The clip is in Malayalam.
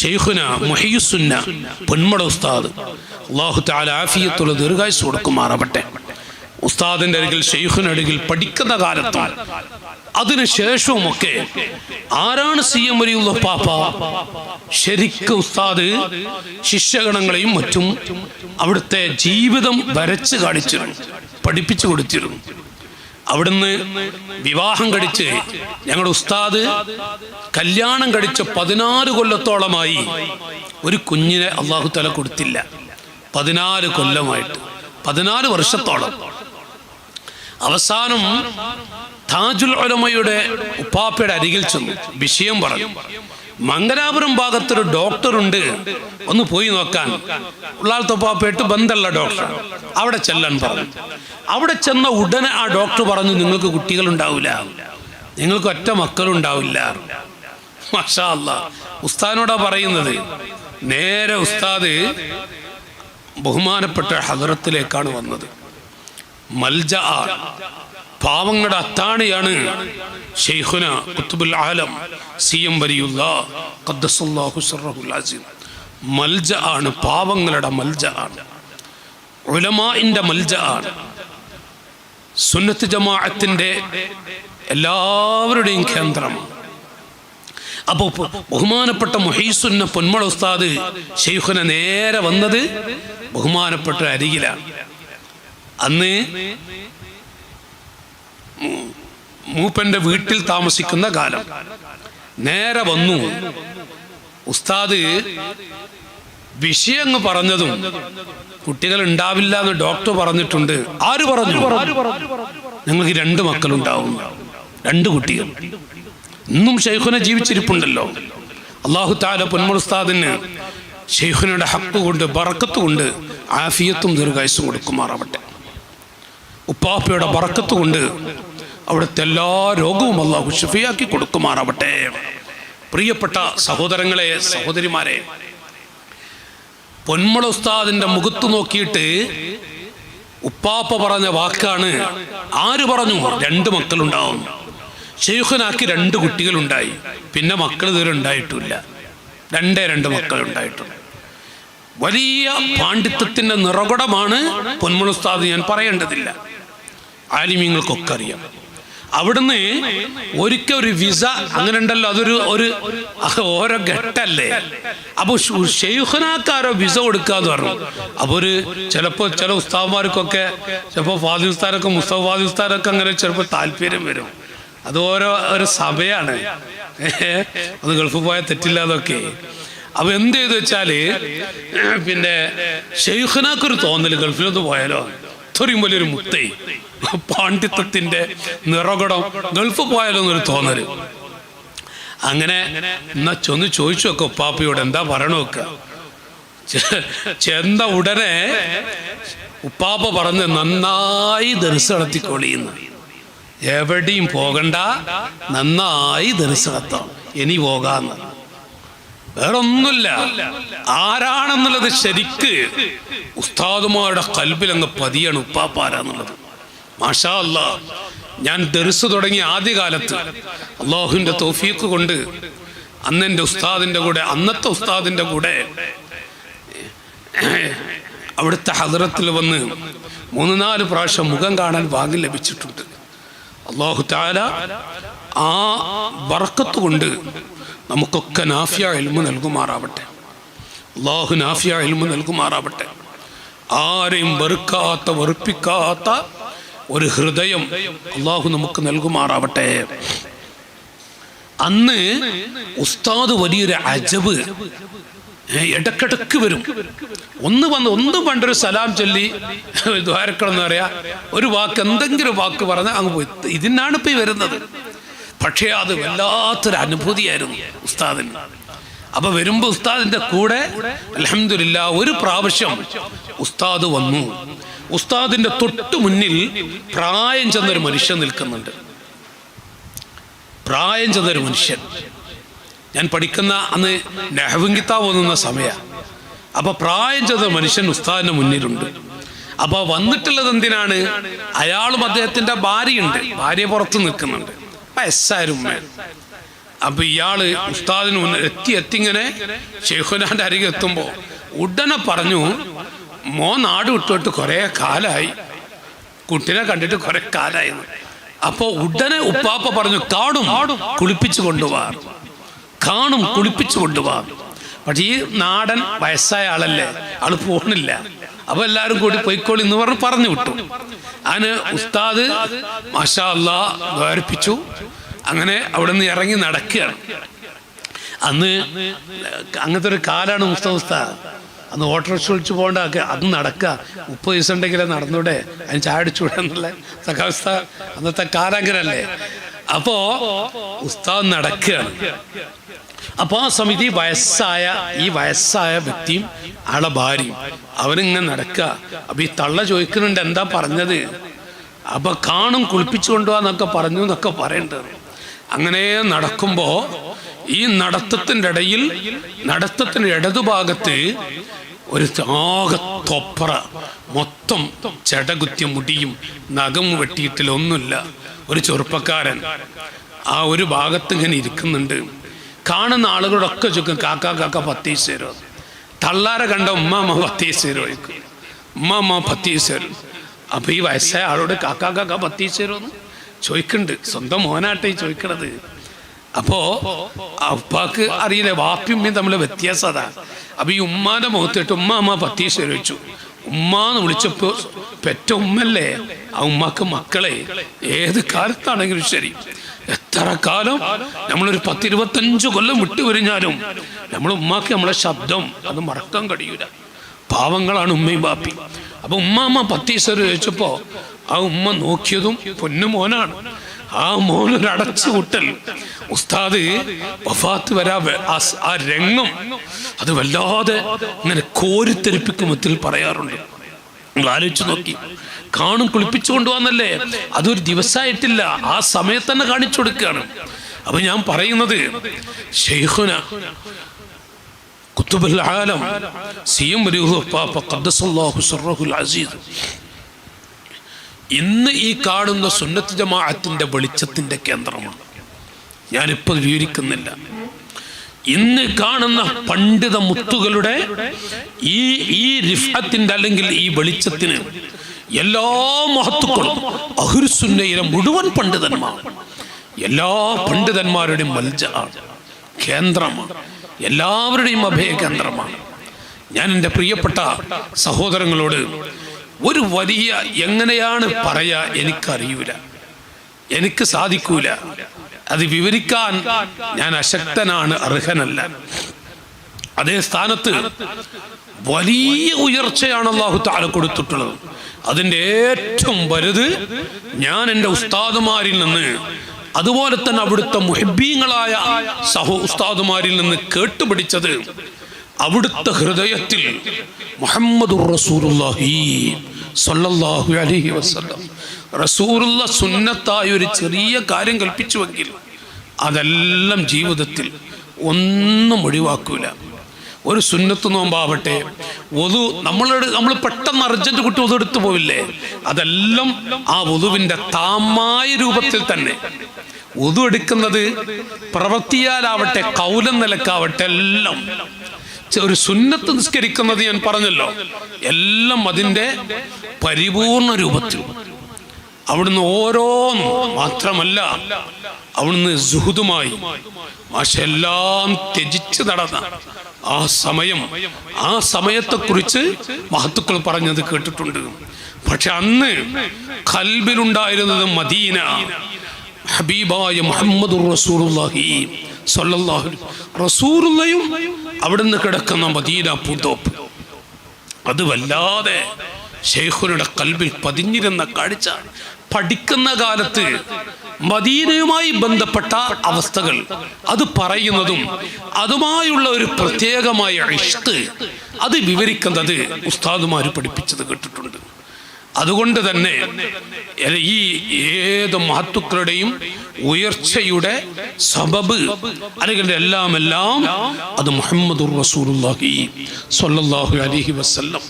ഷെയ്ഖുന മുഹിയുസുന്ന പൊന്മട ഉസ്താദ്. അള്ളാഹു താല ആഫിയത്തുള്ള ദീർഘായുസ് കൊടുക്കുമാറാവട്ടെ. ഉസ്താദിന്റെ അരികിൽ ഷെയ്ഖിനരികിൽ പഠിക്കുന്ന കാലത്തും അതിനുശേഷവുമൊക്കെ ആരാണ് സി എം വലിയുള്ള പാപ്പ? ശരിക്ക് ഉസ്താദ് ശിഷ്യഗണങ്ങളെയും മറ്റും അവിടുത്തെ ജീവിതം വരച്ച് കാണിച്ചിരുന്നു പഠിപ്പിച്ചു കൊടുത്തിരുന്നു. അവിടുന്ന് വിവാഹം കഴിച്ച് ഞങ്ങളുടെ ഉസ്താദ് കല്യാണം കഴിച്ച പതിനാല് കൊല്ലത്തോളമായി ഒരു കുഞ്ഞിനെ അള്ളാഹു തല കൊടുത്തില്ല. പതിനാല് കൊല്ലമായിട്ട്. പതിനാല് വർഷത്തോളം. അവസാനം താജുൽ ഉലമയുടെ ഉപ്പാപ്പയുടെ അരികിൽ ചെന്നു. വിഷയം പറഞ്ഞു. മംഗലാപുരം ഭാഗത്തൊരു ഡോക്ടറുണ്ട്. ഒന്ന് പോയി നോക്കാൻ. ഉള്ളാളത്തെ ഉപ്പാപ്പയായിട്ട് ബന്ധമുള്ള ഡോക്ടർ അവിടെ ചെല്ലാൻ പറഞ്ഞു. അവിടെ ചെന്ന ഉടനെ ആ ഡോക്ടർ പറഞ്ഞു നിങ്ങൾക്ക് കുട്ടികൾ ഉണ്ടാവില്ല നിങ്ങൾക്ക് ഒറ്റ മക്കളുണ്ടാവില്ല. മാഷാ അല്ലാ ഉസ്താദിനോടാ പറയുന്നത്. നേരെ ഉസ്താദ് ബഹുമാനപ്പെട്ട ഹദറത്തിലേക്കാണ് വന്നത്. മൽജ പാവങ്ങളുടെ അത്താണിയാണ് ഷെയ്ഖുന കുത്തുബുൽ ആലം സി എം വരിയുള്ള മൽജ ആണ് പാവങ്ങളുടെ മൽജ ആണ്. ഉലമാഇന്റെ മൽജ ആണ്. സുന്നത്ത് ജമാഅത്തിന്റെ എല്ലാവരുടെയും കേന്ദ്രം. അപ്പോൾ ബഹുമാനപ്പെട്ട മൊഹീസുന്ന പൊന്മള ഉസ്താദ് ഷെയ്ഖുന നേരെ വന്നത് ബഹുമാനപ്പെട്ട അരികിലാണ്. അന്ന് മൂപ്പന്റെ വീട്ടിൽ താമസിക്കുന്ന കാലം. നേരെ വന്നു. ഉസ്താദ് വിഷയങ്ങ് പറഞ്ഞതും കുട്ടികൾ ഉണ്ടാവില്ല എന്ന് ഡോക്ടർ പറഞ്ഞിട്ടുണ്ട്. ആര് പറഞ്ഞു? ഞങ്ങൾക്ക് രണ്ട് മക്കളുണ്ടാവും. രണ്ട് കുട്ടികൾ. ഇന്നും ഷെയ്ഖുനെ ജീവിച്ചിരിപ്പുണ്ടല്ലോ. അള്ളാഹു താല പൊന്മുസ്താദിന് ഷെയ്ഖുനയുടെ ഹക്ക് കൊണ്ട് ബറക്കത്ത് കൊണ്ട് ആഫിയത്തും ദീർഘായുസും കൊടുക്കുമാറാവട്ടെ. ഉപ്പാപ്പയുടെ ബറക്കത്ത് കൊണ്ട് അവിടുത്തെ എല്ലാ രോഗവും അള്ളാഹു ഷഫിയാക്കി കൊടുക്കുമാറാവട്ടെ. പ്രിയപ്പെട്ട സഹോദരങ്ങളെ സഹോദരിമാരെ പൊന്മള ഉസ്താദിന്റെ മുഖത്ത് നോക്കിയിട്ട് ഉപ്പാപ്പ പറഞ്ഞ വാക്കാണ് ആര് പറഞ്ഞു? രണ്ട് മക്കളുണ്ടാവും. ഷെയ്ഖുനാക്കി രണ്ട് കുട്ടികളുണ്ടായി. പിന്നെ മക്കൾ ഇതുവരെ ഉണ്ടായിട്ടില്ല. രണ്ടേ രണ്ട് മക്കൾ ഉണ്ടായിട്ടുണ്ട് വലിയ പാണ്ഡിത്യത്തിന്റെ നിറകുടമാണ് പൊന്മുളുസ്താദ് ഞാൻ പറയേണ്ടതില്ല. ആലിമ്യങ്ങൾക്കൊക്കെ അറിയാം. അവിടുന്ന് ഒരിക്കൽ ഒരു വിസ അങ്ങനെ ഉണ്ടല്ലോ അതൊരു ഒരു ഓരോ ഘട്ടല്ലേ? അപ്പൊ ഷെയ്ഖുനാക്കാരോ വിസ കൊടുക്കാന്ന് പറഞ്ഞു. അപ്പൊ ഒരു ചിലപ്പോ ചില ഉസ്താവന്മാർക്കൊക്കെ ചിലപ്പോ ഫാദി ഉസ്താനൊക്കെ മുസ്തഫ ഫാദി അങ്ങനെ ചിലപ്പോ താല്പര്യം വരും. അത് ഓരോ ഒരു സഭയാണ്. അത് ഗൾഫ് പോയാൽ തെറ്റില്ല അതൊക്കെ. അപ്പൊ എന്ത് ചെയ്തു വെച്ചാൽ പിന്നെ ഷെയ്ഖുനാക്കൊരു തോന്നൽ ഗൾഫിലൊന്ന് പോയാലോ? ഇത്രയും വലിയൊരു മുത്തേ പാണ്ഡിത്യത്തിന്റെ നിറകുടം ഗൾഫ് പോയാലോ എന്നൊരു തോന്നൽ. അങ്ങനെ എന്നാ ചൊന്ന് ചോദിച്ചു നോക്കെ ഉപ്പാപ്പയോട് എന്താ പറയണോക്ക ചെന്ന ഉടനെ ഉപ്പാപ്പ പറഞ്ഞ് നന്നായി ദർശ നടത്തിക്കൊള്ളിയെന്ന് എവിടെയും പോകണ്ട നന്നായി ദർശനത്താം ഇനി പോകാന്ന്. വേറെ ഒന്നുമില്ല ആരാണെന്നുള്ളത് ശരിക്ക് ഉസ്താദുമാരുടെ കൽബിൽ അങ്ങ് പതിയാണ് ഉപ്പാപ്പാരാന്നുള്ളത്. മാഷാ അല്ല ഞാൻ ദർസ് തുടങ്ങിയ ആദ്യകാലത്ത് അള്ളാഹുവിന്റെ തോഫീക്ക് കൊണ്ട് അന്നെന്റെ ഉസ്താദിന്റെ കൂടെ അന്നത്തെ ഉസ്താദിന്റെ കൂടെ അവിടുത്തെ ഹദറത്തിൽ വന്ന് മൂന്ന് നാല് പ്രാവശ്യം മുഖം കാണാൻ ഭാഗ്യം ലഭിച്ചിട്ടുണ്ട്. അള്ളാഹു താല ആ വറക്കത്തുകൊണ്ട് കൊണ്ട് നമുക്കൊക്കെ നാഫിയ എൽമു നൽകുമാറാവട്ടെ. അള്ളാഹു നാഫിയ എൽമു നൽകുമാറാവട്ടെ. ആരെയും വെറുക്കാത്ത വെറുപ്പിക്കാത്ത ഒരു ഹൃദയം അള്ളാഹു നമുക്ക് നൽകുമാറാവട്ടെ. അന്ന് ഉസ്താദ് വലിയൊരു അജബ് ഇടക്കിടക്ക് വരും. ഒന്ന് വന്ന് ഒന്ന് പണ്ടൊരു സലാം ചൊല്ലി ദ്വാരക്കളെന്ന് പറയാ ഒരു വാക്ക് എന്തെങ്കിലും വാക്ക് പറഞ്ഞാൽ അങ്ങ് പോയി. ഇതിനാണ് ഇപ്പൊ വരുന്നത്. പക്ഷേ അത് വല്ലാത്തൊരു അനുഭൂതിയായിരുന്നു ഉസ്താദിന്. അപ്പൊ വരുമ്പോ ഉസ്താദിന്റെ കൂടെ അലഹമില്ല ഒരു പ്രാവശ്യം ഉസ്താദ് വന്നു. ഉസ്താദിന്റെ തൊട്ടു മുന്നിൽ പ്രായം ചെന്നൊരു മനുഷ്യൻ നിൽക്കുന്നുണ്ട്. പ്രായം ചെന്നൊരു മനുഷ്യൻ. ഞാൻ പഠിക്കുന്ന അന്ന് നെഹവും കിതാബ് സമയ. അപ്പൊ പ്രായം ചെന്ന മനുഷ്യൻ ഉസ്താദിന്റെ മുന്നിലുണ്ട്. അപ്പൊ വന്നിട്ടുള്ളത് എന്തിനാണ്? അയാളും അദ്ദേഹത്തിന്റെ ഭാര്യയുണ്ട്. ഭാര്യ പുറത്ത് നിൽക്കുന്നുണ്ട്. അപ്പൊ ഇയാൾ ഉസ്താദിന് മുന്നിൽ എത്തി എത്തിങ്ങനെ ഷെയ്ഖുനാന്റെ അരികെ എത്തുമ്പോ ഉടനെ പറഞ്ഞു മോ നാട് വിട്ടിട്ട് കുറെ കാലായി. കുട്ടിനെ കണ്ടിട്ട് കുറെ കാലായി അപ്പോ ഉടനെ ഉപ്പാപ്പ പറഞ്ഞു കാണും കുളിപ്പിച്ചു കൊണ്ടുപോവാ കാണും കുളിപ്പിച്ചു കൊണ്ടുപോവാ പക്ഷെ ഈ നാടൻ വയസ്സായ ആളല്ലേ? ആൾ പോണില്ല. അപ്പൊ എല്ലാരും കൂടി പൊയ്ക്കോളി എന്ന് പറഞ്ഞ് പറഞ്ഞു വിട്ടു. അതിന് ഉസ്താദ് മാഷാ അങ്ങനെ അവിടെ നിന്ന് ഇറങ്ങി നടക്കുകയാണ്. അന്ന് അങ്ങനത്തെ ഒരു കാലാണ് ഉസ്താദ് ഉസ്താദ്. അന്ന് ഓട്ടോറിക്ഷ വിളിച്ചു പോകേണ്ട അത് നടക്കുക. മുപ്പത് ദിവസം ഉണ്ടെങ്കിലേ നടന്നൂടെ? അതിന് ചായ അടിച്ചുകൂടെ എന്നുള്ള സഖാവസ്ഥ അന്നത്തെ കാലം അങ്ങനല്ലേ അപ്പോ ഉസ്താദ് നടക്കുകയാണ്. അപ്പൊ ആ സമിതി വയസ്സായ ഈ വയസ്സായ വ്യക്തിയും ആളെ ഭാര്യയും അവരിങ്ങനെ നടക്കുക. അപ്പൊ ഈ തള്ള ചോദിക്കുന്നുണ്ട് എന്താ പറഞ്ഞത്? അപ്പൊ കാണും കുളിപ്പിച്ചു കൊണ്ടുപോകാന്നൊക്കെ പറഞ്ഞു എന്നൊക്കെ പറയേണ്ടത് അങ്ങനെ നടക്കുമ്പോ ഈ നടത്തത്തിന്റെ ഇടയിൽ നടത്തത്തിന്റെ ഇടതുഭാഗത്ത് ഒരു ആകെ തൊപ്പറ മൊത്തം ചെടകുത്തിയ മുടിയും നഖം വെട്ടിയിട്ടില്ല ഒന്നുമില്ല ഒരു ചെറുപ്പക്കാരൻ ആ ഒരു ഭാഗത്ത് ഇങ്ങനെ ഇരിക്കുന്നുണ്ട്. കാണുന്ന ആളുകളൊക്കെ ചുക്കും കാക്ക കാക്ക പത്തീസ് തള്ളാരെ കണ്ട ഉമ്മാമ്മ പത്തീസ് തരുമോ ചോദിക്കും. ഉമ്മാമ്മ പത്തീസ് തരും അപ്പൊ ഈ വയസ്സായ ആളോട് കാക്ക കാക്ക പത്തീസ് തരുമെന്ന് ചോദിക്കുന്നുണ്ട് സ്വന്തം മോനാട്ടെ ചോദിക്കണത്. അപ്പോ അപ്പാക്ക് അറിയില്ലേ വാപ്പിയും തമ്മിലെ വ്യത്യാസം അതാ. അപ്പൊ ഈ ഉമ്മാന്റെ മുഖത്തിട്ട് ഉമ്മ അമ്മ പത്തീസ് ചോദിച്ചു. ഉമ്മാന്ന് വിളിച്ചപ്പോ പെറ്റ ഉമ്മല്ലേ? ആ ഉമ്മാക്ക് മക്കളെ. ഏത് കാലത്താണെങ്കിലും ശരി. എത്ര കാലം? നമ്മളൊരു പത്തിരുപത്തഞ്ച് കൊല്ലം വിട്ടുപിരിഞ്ഞാലും നമ്മൾ ഉമ്മാക്ക് നമ്മളെ ശബ്ദം അത് മറക്കാൻ കഴിയൂല. പാവങ്ങളാണ് ഉമ്മയും ബാപ്പി അപ്പൊ ഉമ്മ അമ്മ പത്തീസർ ചോദിച്ചപ്പോ ആ ഉമ്മ നോക്കിയതും പൊന്നു മോനാണ്. ആ മോനൊരു അടച്ചു കൂട്ടൽ. ഉസ്താദ് വഫാത്ത് വരാ ആ രംഗം അത് വല്ലാതെ ഇങ്ങനെ കോരിത്തെരിപ്പിക്കുമത്തിൽ പറയാറുണ്ട്. നിങ്ങൾ ആലോചിച്ചു നോക്കി. കാണും കുളിപ്പിച്ചു കൊണ്ടുവന്നല്ലേ അതൊരു ദിവസമായിട്ടില്ല. ആ സമയത്ത് തന്നെ കാണിച്ചു കൊടുക്കുകയാണ്. അപ്പൊ ഞാൻ പറയുന്നത് ഇന്ന് ഈ കാണുന്ന സുന്നത്ത് ജമാഅത്തിന്റെ വെളിച്ചത്തിന്റെ കേന്ദ്രമാണ്. ഞാനിപ്പോൾ വിവരിക്കുന്നില്ല. ഇന്ന് കാണുന്ന പണ്ഡിത മുത്തുകളുടെ ഈ ഈ റിഫത്തിന്റെ അല്ലെങ്കിൽ ഈ വെളിച്ചത്തിന് എല്ലാ മഹത്തുക്കളും അഹുർസുന്നയിലെ മുഴുവൻ പണ്ഡിതന്മാർ എല്ലാ പണ്ഡിതന്മാരുടെയും മൽജ കേന്ദ്രമാണ് എല്ലാവരുടെയും അഭയ കേന്ദ്രമാണ്. ഞാൻ എന്റെ പ്രിയപ്പെട്ട സഹോദരങ്ങളോട് ഒരു വലിയ എങ്ങനെയാണ് പറയാ എനിക്കറിയൂല എനിക്ക് സാധിക്കൂല. അത് വിവരിക്കാൻ ഞാൻ അശക്തനാണ് അർഹനല്ല. അതേ സ്ഥാനത്ത് വലിയ ഉയർച്ചയാണ് അള്ളാഹു താല കൊടുത്തിട്ടുള്ളത്. അതിന്റെ ഏറ്റവും വലുത് ഞാൻ എന്റെ ഉസ്താദുമാരിൽ നിന്ന് അതുപോലെ തന്നെ അവിടുത്തെ മുഹബീങ്ങളായ സഹോ ഉസ്താദുമാരിൽ നിന്ന് കേട്ടുപിടിച്ചത് അവിടുത്തെ ഹൃദയത്തിൽ മുഹമ്മദുർ റസൂലുള്ളാഹി സ്വല്ലല്ലാഹു അലൈഹി വസല്ലം. റസൂലുള്ള സുന്നത്തായ ഒരു ചെറിയ കാര്യം കൽപ്പിച്ചുവെങ്കിൽ അതെല്ലാം ജീവിതത്തിൽ ഒന്നും ഒഴിവാക്കൂല. ഒരു സുന്നത്ത് നോമ്പാവട്ടെ ഒതു നമ്മളോട് നമ്മൾ പെട്ടെന്ന് അർജന്റ് കുട്ടി ഒതു എടുത്തു പോവില്ലേ? അതെല്ലാം ആ വധുവിന്റെ താമായ രൂപത്തിൽ തന്നെ. ഒതു എടുക്കുന്നത് പ്രവൃത്തിയാലാവട്ടെ കൗലം നിലക്കാവട്ടെ എല്ലാം. ഒരു സുന്നത്ത് നിസ്കരിക്കുന്നത് ഞാൻ പറഞ്ഞല്ലോ. എല്ലാം അതിന്റെ പരിപൂർണ രൂപത്തിൽ. അവിടുന്ന് ഓരോന്നും മാത്രമല്ല അവിടുന്ന് സുഹൃതുമായി മാഷെല്ലാം ത്യജിച്ച് നടന്ന ആ സമയം ആ സമയത്തെ കുറിച്ച് മഹത്തുക്കൾ പറഞ്ഞത് കേട്ടിട്ടുണ്ട്. പക്ഷെ അന്ന് കൽബിലുണ്ടായിരുന്നത് മദീന ഹബീബായ മുഹമ്മദ് അലൈഹി അവിടുന്ന് കിടക്കുന്ന മദീന പൂന്തോപ്പ്. അത് വല്ലാതെ ഷെയ്ഖുനുടെ കൽബിൽ പതിഞ്ഞിരുന്ന കാഴ്ച. പഠിക്കുന്ന കാലത്ത് മദീനയുമായി ബന്ധപ്പെട്ട അവസ്ഥകൾ. അത് പറയുന്നതും അതുമായുള്ള ഒരു പ്രത്യേകമായ ഇഷ്ട് അത് വിവരിക്കുന്നത് ഉസ്താദുമാർ പഠിപ്പിച്ചത് കേട്ടിട്ടുണ്ട്. അതുകൊണ്ട് തന്നെ ഈ ഏത് മഹത്തുക്കളുടെയും ഉയർച്ചയുടെ സബബ് അല്ലെങ്കിൽ എല്ലാം എല്ലാം അത് മുഹമ്മദുർ റസൂലുള്ളാഹി സ്വല്ലല്ലാഹു അലൈഹി വസല്ലം.